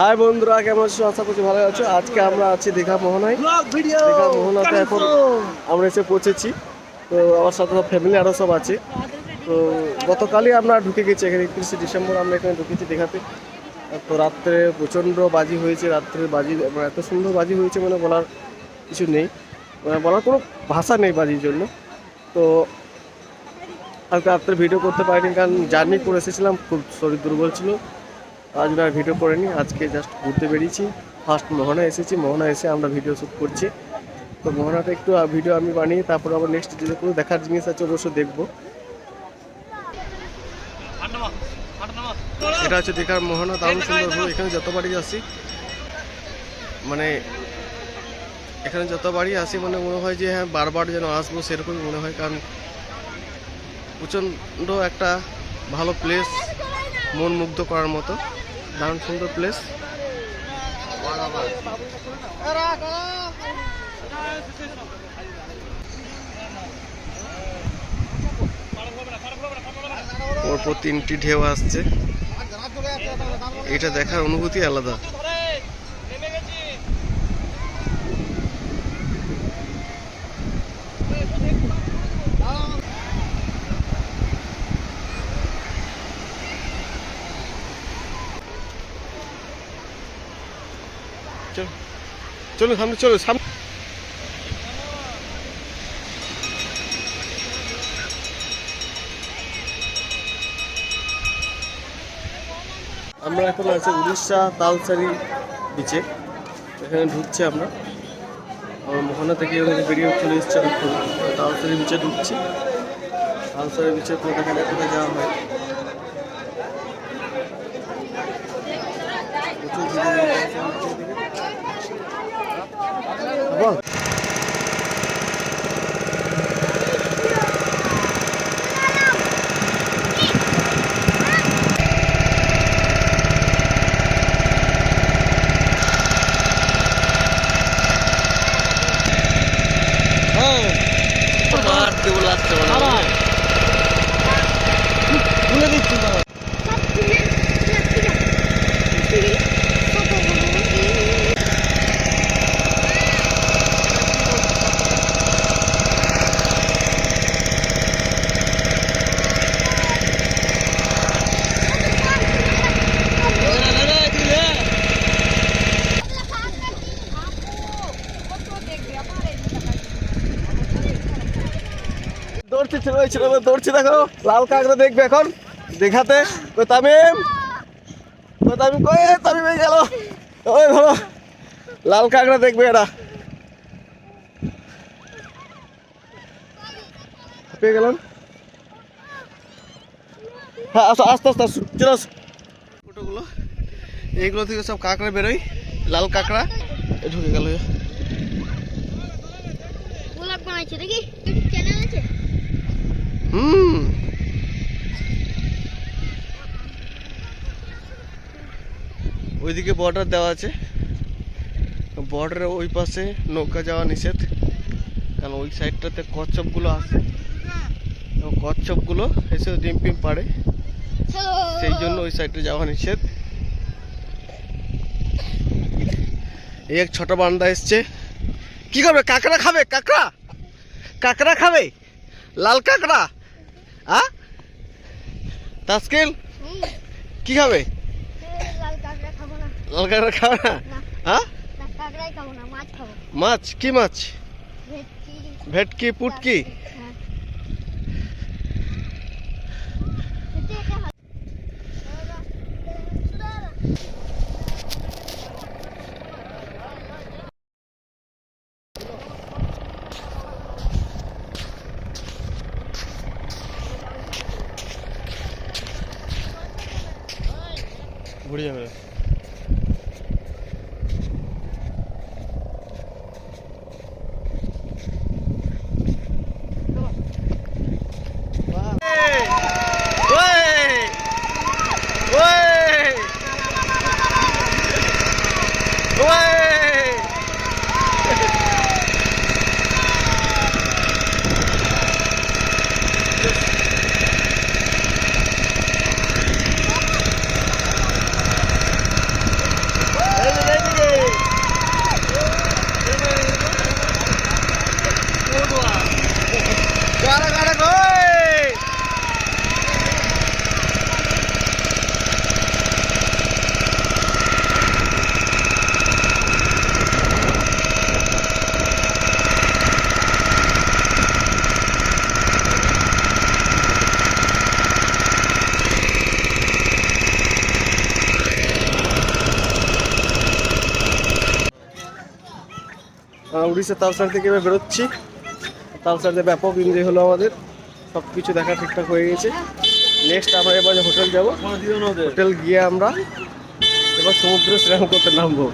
High বন্ধুরা কেমন আছো? আশা করছি ভালো আছো। আজকে আমরা আছি দীঘা মোহনায়। দীঘা মোহনাতে এখন আমরা এসে পৌঁছেছি। তো আমার সাথে সব ফ্যামিলি আরও সব আছে। তো গতকালই আমরা ঢুকে গেছি এখানে একত্রিশে ডিসেম্বর আমরা এখানে ঢুকেছি দীঘাতে। তো রাত্রে প্রচণ্ড বাজি হয়েছে রাত্রে বাজি মানে এত সুন্দর বাজি হয়েছে মানে বলার কিছু নেই। মানে বলার কোনো ভাষা নেই বাজির জন্য। তো কালকে রাত্রে ভিডিও করতে পারিনি কারণ জার্নি করে এসেছিলাম খুব শরীর দুর্বল ছিল। আজ আর ভিডিও করিনি আজকে জাস্ট ঘুরতে বেরিয়েছি। ফার্স্ট মোহনা এসেছি, মোহনা এসে আমরা ভিডিও শ্যুট করছি। তো মোহনাটা একটু ভিডিও আমি বানিয়ে তারপর আবার নেক্সট যে কোনো দেখার জিনিস আছে অবশ্যই দেখব। এটা হচ্ছে দীঘার মোহনা, দারুণ সুন্দর। এখানে যতবারই আসি মানে এখানে যতবারই আসি মানে মনে হয় যে হ্যাঁ বারবার যেন আসব সেরকমই মনে হয়, কারণ প্রচণ্ড একটা ভালো প্লেস মন মুগ্ধ করার মতো। দারুণ সুন্দর প্লেস পরপর তিনটি ঢেউ আসছে। এটা দেখার অনুভূতি আলাদা। চলো। চলো সামনে চলো সামনে আমরা এখন আছি উড়িষ্যা তালসারি বিচে এখানে ঢুকছি আমরা। আমার মোহনা থেকে ওখানে বেরিয়ে চলে এসেছি তালসারি বিচে ঢুকছি। তালসারি বিচে তো এখানে কোথায় যাওয়া হয়? মার কেউ লাগছে ভুলে দিচ্ছি ছিল ওই ছিল দৌড়ছি দেখো লাল কাঁকড়া দেখবে এখন দেখাতে। কই তামিম? কই তামিম কই তামিম হয়ে গেল। ওই ভালো লাল কাঁকড়া দেখবে এরা। পেয়ে গেলাম। হ্যাঁ আসো আস্তে আস্তে আসো চলো আসো। ফটোগুলো এইগুলো থেকে সব কাঁকড়া বেরোয় লাল কাঁকড়া ঢুকে গেল। ব্লগ বানাইছে দেখি চ্যানেল আছে? হুম ওইদিকে বর্ডার দেওয়া আছে। বর্ডারের ওই পাশে নৌকা যাওয়া নিষেধ। কারণ ওই সাইডটাতে কচ্ছপগুলো আসে এবং কচ্ছপগুলো এসে ডিম পিম পাড়ে। সেই জন্য ওই সাইডে যাওয়া নিষেধ। এই এক ছোট বান্দা এসছে। কি করবে? কাঁকড়া খাবে? কাঁকড়া? কাঁকড়া খাবে? লাল কাঁকড়া? আ? তাস্কিল? কি খাবে? লাল কাঁকড়া খাব না। হ্যাঁ মাছ কি মাছ? ভেটকি। পুটকি? হ্যাঁ। এটা এটা হাত- উড়িষ্যা তালসার থেকে এবার বেরোচ্ছি। তালসারে ব্যাপক এনজয় হলো আমাদের সব কিছু দেখা ঠিকঠাক হয়ে গেছে। নেক্সট আমরা এবার হোটেল যাব। হোটেল গিয়ে আমরা এবার সমুদ্রে স্নান করতে নামবো।